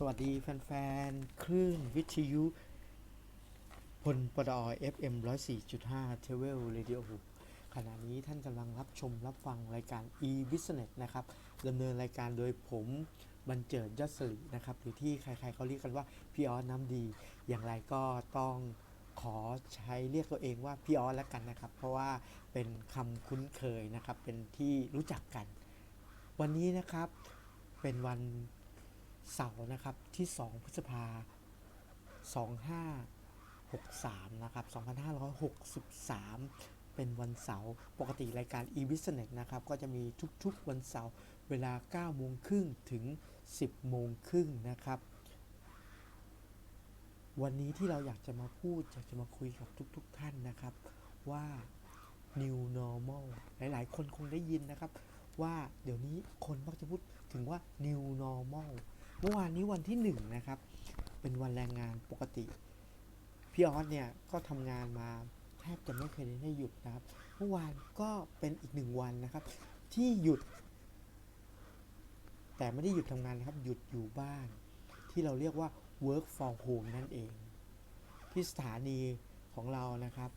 สวัสดีแฟนๆ คลื่นวิทยุพลปดอ FM 104.5 t r a v e l Radio ขณะนี้ท่านกำลังรับชมรับฟังรายการ e-business นะครับดำเนินรายการโดยผมบรรเจิดยศสิรินะครับ หรือที่ใครๆเขาเรียกกันว่า พี่ออสน้ำดี อย่างไรก็ต้องขอใช้เรียกตัวเองว่าพี่ออสแล้วกันนะครับ เพราะว่าเป็นคำคุ้นเคยนะครับ เป็นที่รู้จักกัน วันนี้นะครับเป็นวัน เสาร์นะครับที่ 2 พฤษภา2563 นะครับ 2563 เป็นวันเสาร์ปกติรายการ e-business นะครับ ก็จะมีทุกๆวันเสาร์เวลา 9 โมงครึ่งถึง 10 โมงครึ่งนะครับ วันนี้ที่เราอยากจะมาพูด อยากจะมาคุยกับทุกๆท่านนะครับ ว่า new normal หลายๆ คนคงได้ยินนะครับ ว่าเดี๋ยวนี้คนมักจะพูดถึงว่า new normal เมื่อวานนี้วันที่หนึ่งนะครับ เป็นวันแรงงานปกติ พี่ออสเนี่ยก็ทำงานมาแทบจะไม่เคยได้หยุดนะครับ เมื่อวานก็เป็นอีกหนึ่งวันนะครับ ที่หยุด แต่ไม่ได้หยุดทำงานนะครับ หยุดอยู่บ้าน ที่เราเรียกว่า work from home นั่นเอง ที่สถานีของเรานะครับ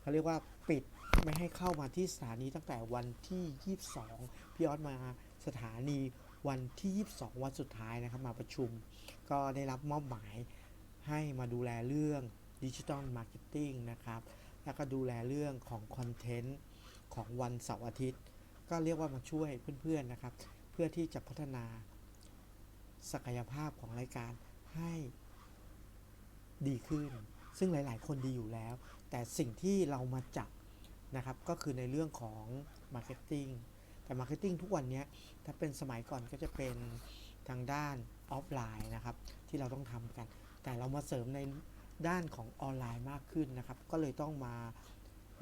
เขาเรียกว่าปิดไม่ให้เข้ามาที่สถานีตั้งแต่วันที่ 22 พี่ออสมาสถานี วันที่ 22 วันสุดท้ายนะครับมาประชุม ก็ได้รับมอบหมายให้มาดูแลเรื่องดิจิ t a ลมาร์เก็ตติ้งนะครับ แล้วก็ดูแลเรื่องของคอนเทนต์ของวันเสาร์อาทิตย์ ก็เรียกว่ามาช่วยเพื่อนๆนะครับ เพื่อที่จะพัฒนาศักยภาพของรายการให้ดีขึ้น ซึ่งหลายๆ คนดีอยู่แล้ว แต่สิ่งที่เรามาจับนะครับ ก็คือในเรื่องของ Marketing แต่ Marketing ทุกวันนี้ถ้าเป็นสมัยก่อนก็จะเป็นทางด้านออฟไลน์นะครับ ที่เราต้องทำกัน แต่เรามาเสริมในด้านของออนไลน์มากขึ้นนะครับ ก็เลยต้องมา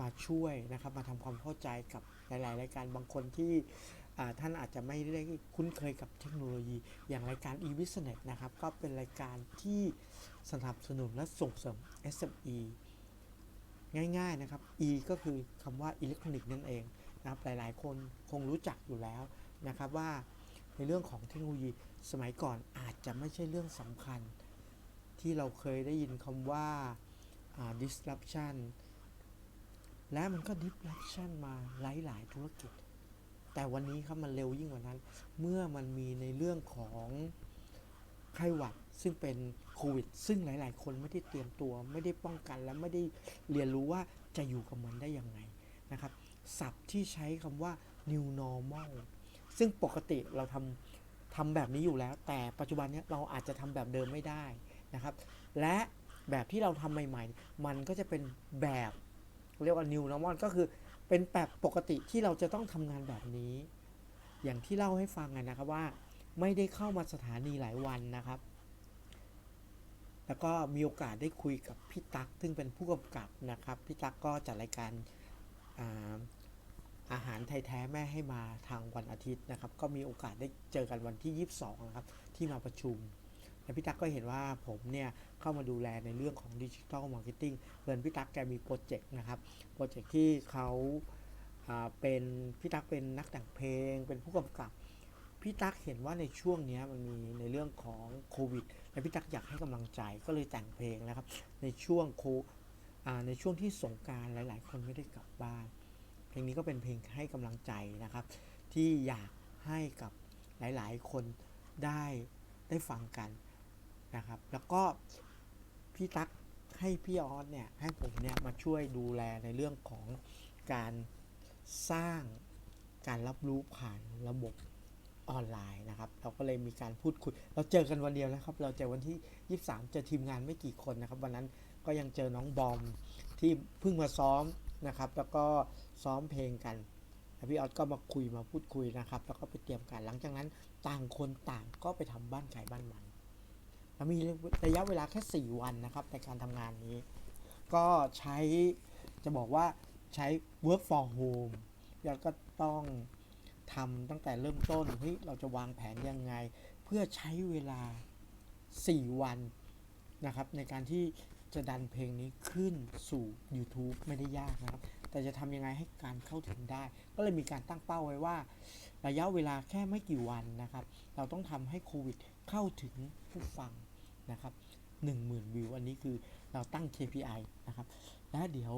มาช่วยนะครับ มาทำความเข้าใจกับหลายๆรายการบางคนที่ท่านอาจจะไม่ได้คุ้นเคยกับเทคโนโลยี อย่างรายการ e-business นะครับ ก็เป็นรายการที่สนับสนุนและส่งเสริม SME ง่ายๆนะครับ E ก็คือคำว่าอิเล็กทรอนิกส์นั่นเอง นะครับหลาย ๆ คนคงรู้จักอยู่แล้วนะครับว่าในเรื่องของเทคโนโลยีสมัยก่อนอาจจะไม่ใช่เรื่องสำคัญ ที่เราเคยได้ยินคำว่าา disruption และมันก็ disruption มาหลาย ๆ ธุรกิจ แต่วันนี้ครับมันเร็วยิ่งกว่านั้น เมื่อมันมีในเรื่องของไข้หวัดซึ่งเป็นโควิด ซึ่งหลาย ๆ คนไม่ได้เตรียมตัว ไม่ได้ป้องกันและไม่ได้เรียนรู้ว่าจะอยู่กับมันได้ยังไงนะครับ ศัพท์ที่ใช้คำว่า new normal ซึ่งปกติเราทำทำแบบนี้อยู่แล้ว แต่ปัจจุบันนี้เราอาจจะทำแบบเดิมไม่ได้นะครับ และแบบที่เราทำใหม่ ๆ มันก็จะเป็นแบบเรียกว่า new normal ก็คือเป็นแบบปกติที่เราจะต้องทำงานแบบนี้ อย่างที่เล่าให้ฟังนนะครับว่า ไม่ได้เข้ามาสถานีหลายวันนะครับ แล้วก็มีโอกาสได้คุยกับพี่ตั๊กซึ่งเป็นผู้กำกับนะครับ พี่ตั๊กก็จัดรายการ อาหารไทยแท้แม่ให้มาทางวันอาทิตย์นะครับ ก็มีโอกาสได้เจอกันวันที่ 22 นะครับ ที่มาประชุมและพี่ตั๊กก็เห็นว่าผมเนี่ยเข้ามาดูแลในเรื่องของดิจิทัลมาร์เก็ตติ้งเพื่อนพี่ตั๊กแกมีโปรเจกต์นะครับ โปรเจกต์ที่เขาเป็นพี่ตั๊กเป็นนักแต่งเพลง เป็นผู้กำกับ พี่ตั๊กเห็นว่าในช่วงนี้มันมีในเรื่องของโควิด และพี่ตั๊กอยากให้กำลังใจก็เลยแต่งเพลงนะครับ ในช่วงโค ในช่วงที่สงการหลาย ๆ คนไม่ได้กลับบ้าน เพลงนี้ก็เป็นเพลงให้กำลังใจนะครับ ที่อยากให้กับหลาย ๆ คนได้ได้ฟังกันนะครับ แล้วก็พี่ตั๊กให้พี่ออสเนี่ยให้ผมเนี่ยมาช่วยดูแลในเรื่องของการสร้างการรับรู้ผ่านระบบออนไลน์นะครับ เราก็เลยมีการพูดคุย เราเจอกันวันเดียวนะครับ เราเจอวันที่ 23 เจอทีมงานไม่กี่คนนะครับ วันนั้น ก็ยังเจอน้องบอมที่เพิ่งมาซ้อมนะครับ แล้วก็ซ้อมเพลงกันพี่ออสก็มาคุยมาพูดคุยนะครับ แล้วก็ไปเตรียมการหลังจากนั้นต่างคนต่างก็ไปทำบ้านขายบ้านมันแล้วมีระยะเวลาแค่ 4 วันนะครับในการทำงานนี้ ก็ใช้จะบอกว่าใช้ work from home แล้วก็ต้องทำตั้งแต่เริ่มต้นเฮ้ยเราจะวางแผนยังไง เพื่อใช้เวลา 4 วันนะครับ ในการที่ จะดันเพลงนี้ขึ้นสู่ YouTube ไม่ได้ยากนะครับ แต่จะทำยังไงให้การเข้าถึงได้ ก็เลยมีการตั้งเป้าไว้ว่า ระยะเวลาแค่ไม่กี่วันนะครับ เราต้องทำให้โควิดเข้าถึงผู้ฟังนะครับ10,000 วิว อันนี้คือเราตั้ง KPI นะครับ และเดี๋ยว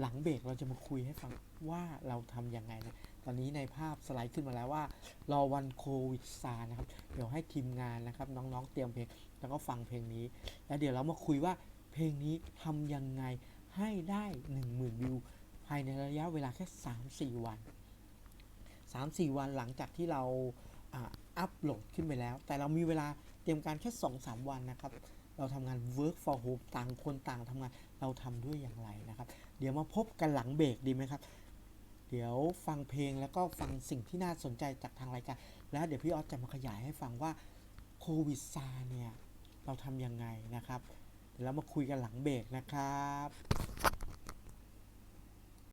หลังเบรกเราจะมาคุยให้ฟังว่าเราทำยังไงนะ ตอนนี้ในภาพสไลด์ขึ้นมาแล้วว่า รอวันโควิดซานะครับ เดี๋ยวให้ทีมงานนะครับ น้องๆเตรียมเพลง แล้วก็ฟังเพลงนี้ แล้วเดี๋ยวเรามาคุยว่า เพลงนี้ทำยังไงให้ได้ 10,000 วิว ภายในระยะเวลาแค่ 3-4 วัน 3-4 วันหลังจากที่เราอ่าอัปโหลดขึ้นไปแล้ว แต่เรามีเวลาเตรียมการแค่ 2-3 วันนะครับ เราทำงาน work for home ต่างคนต่างทำงาน เราทำด้วยอย่างไรนะครับ เดี๋ยวมาพบกันหลังเบรกดีไหมครับ เดี๋ยวฟังเพลงแล้วก็ฟังสิ่งที่น่าสนใจจากทางรายการ แล้วเดี๋ยวพี่ออสจะมาขยายให้ฟังว่าโควิดซาเนี่ย เราทำยังไงนะครับ แล้วมาคุยกันหลังเบรกนะครับ